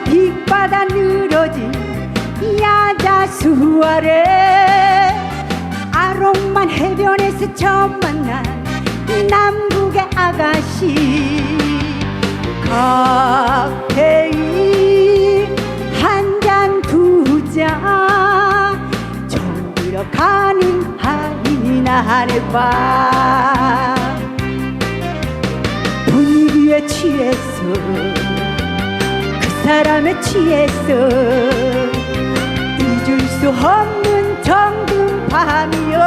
빛바다 늘어진 야자수 아래 아롱만 해변에서 처음 만난 남북의 아가씨 칵테일 한잔 두잔 정들어가는 하이나의 밤 분위기에 그 사람에 취했어. 잊을 수 없는 정든 밤이여.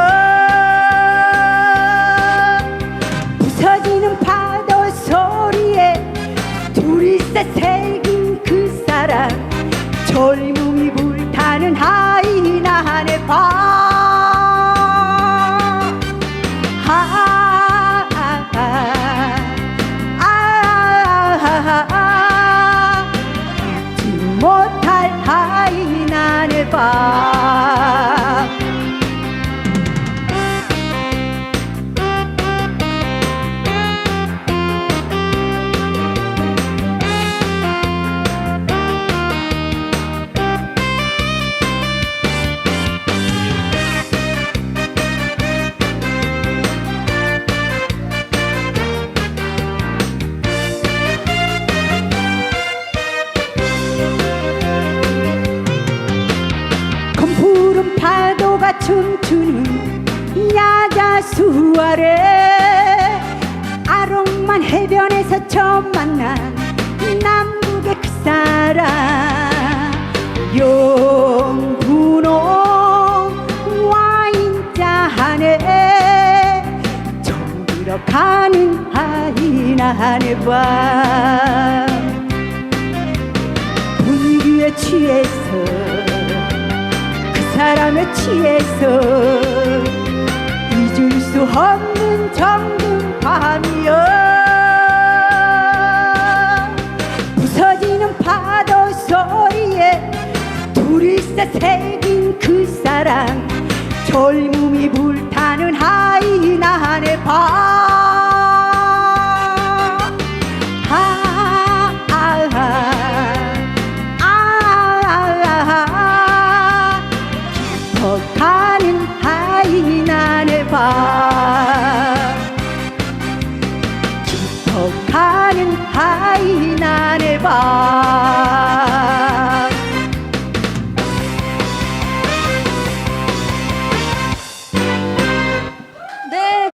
부서지는 파도 소리에 둘이서 새긴 그 사람 젊음이 불타는 하이나의 밤 아, 춤추는 야자수 아래 아롱만 해변에서 처음 만난 남북의 그 사람 영분홍 와인잔 안에 정들어가는 하이나의 밤 분위기에 취해서 그 사람에 취해서 잊을 수 없는 정든 밤이여. 부서지는 파도 소리에 둘이서 새긴 그 사랑 젊음이 불타는 하이나의 밤 이난의 밤 깊어가는 하이난의 밤